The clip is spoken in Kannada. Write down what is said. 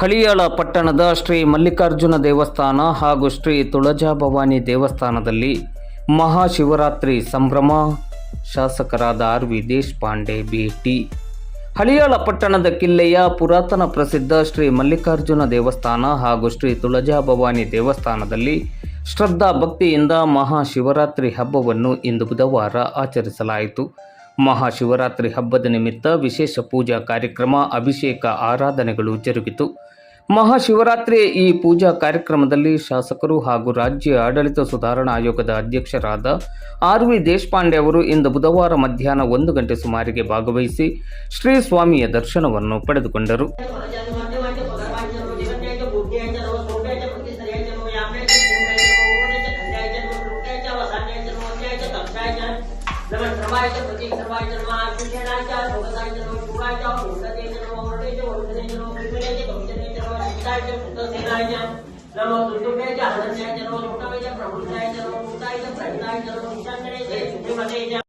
ಹಳಿಯಾಳ ಪಟ್ಟಣದ ಶ್ರೀ ಮಲ್ಲಿಕಾರ್ಜುನ ದೇವಸ್ಥಾನ ಹಾಗೂ ಶ್ರೀ ತುಳಜಾಭವಾನಿ ದೇವಸ್ಥಾನದಲ್ಲಿ ಮಹಾಶಿವರಾತ್ರಿ ಸಂಭ್ರಮ. ಶಾಸಕರಾದ ಆರ್ ವಿ ದೇಶಪಾಂಡೆ ಭೇಟಿ. ಹಳಿಯಾಳ ಪಟ್ಟಣದ ಕಿಲ್ಲೆಯ ಪುರಾತನ ಪ್ರಸಿದ್ಧ ಶ್ರೀ ಮಲ್ಲಿಕಾರ್ಜುನ ದೇವಸ್ಥಾನ ಹಾಗೂ ಶ್ರೀ ತುಳಜಾಭವಾನಿ ದೇವಸ್ಥಾನದಲ್ಲಿ ಶ್ರದ್ಧಾ ಭಕ್ತಿಯಿಂದ ಮಹಾಶಿವರಾತ್ರಿ ಹಬ್ಬವನ್ನು ಇಂದು ಬುಧವಾರ ಆಚರಿಸಲಾಯಿತು. ಮಹಾಶಿವರಾತ್ರಿ ಹಬ್ಬದ ನಿಮಿತ್ತ ವಿಶೇಷ ಪೂಜಾ ಕಾರ್ಯಕ್ರಮ, ಅಭಿಷೇಕ, ಆರಾಧನೆಗಳು ಜರುಗಿತು. ಮಹಾಶಿವರಾತ್ರಿ ಈ ಪೂಜಾ ಕಾರ್ಯಕ್ರಮದಲ್ಲಿ ಶಾಸಕರು ಹಾಗೂ ರಾಜ್ಯ ಆಡಳಿತ ಸುಧಾರಣಾ ಆಯೋಗದ ಅಧ್ಯಕ್ಷರಾದ ಆರ್ ವಿ ದೇಶಪಾಂಡೆ ಅವರು ಇಂದು ಬುಧವಾರ ಮಧ್ಯಾಹ್ನ ಒಂದು ಗಂಟೆ ಸುಮಾರಿಗೆ ಭಾಗವಹಿಸಿ ಶ್ರೀ ಸ್ವಾಮಿಯ ದರ್ಶನವನ್ನು ಪಡೆದುಕೊಂಡರು. નમન સર્વાયચર પ્રતિક સર્વાયચરમાં સુષેણાચર ભોગસાયચર સુવાયચર ભૂતતેચર વરટેચર વરટેચર વિપરેચર ભવિષ્યતેચર વિતાયચર ભૂતસેનાયચર નમો તુતુકેચર હનસ્યાચર મોટાવેચર પ્રભુતાયચર ભૂતાયચર પ્રહિતાયચર નિશાંતરેચર સુધીમતેચર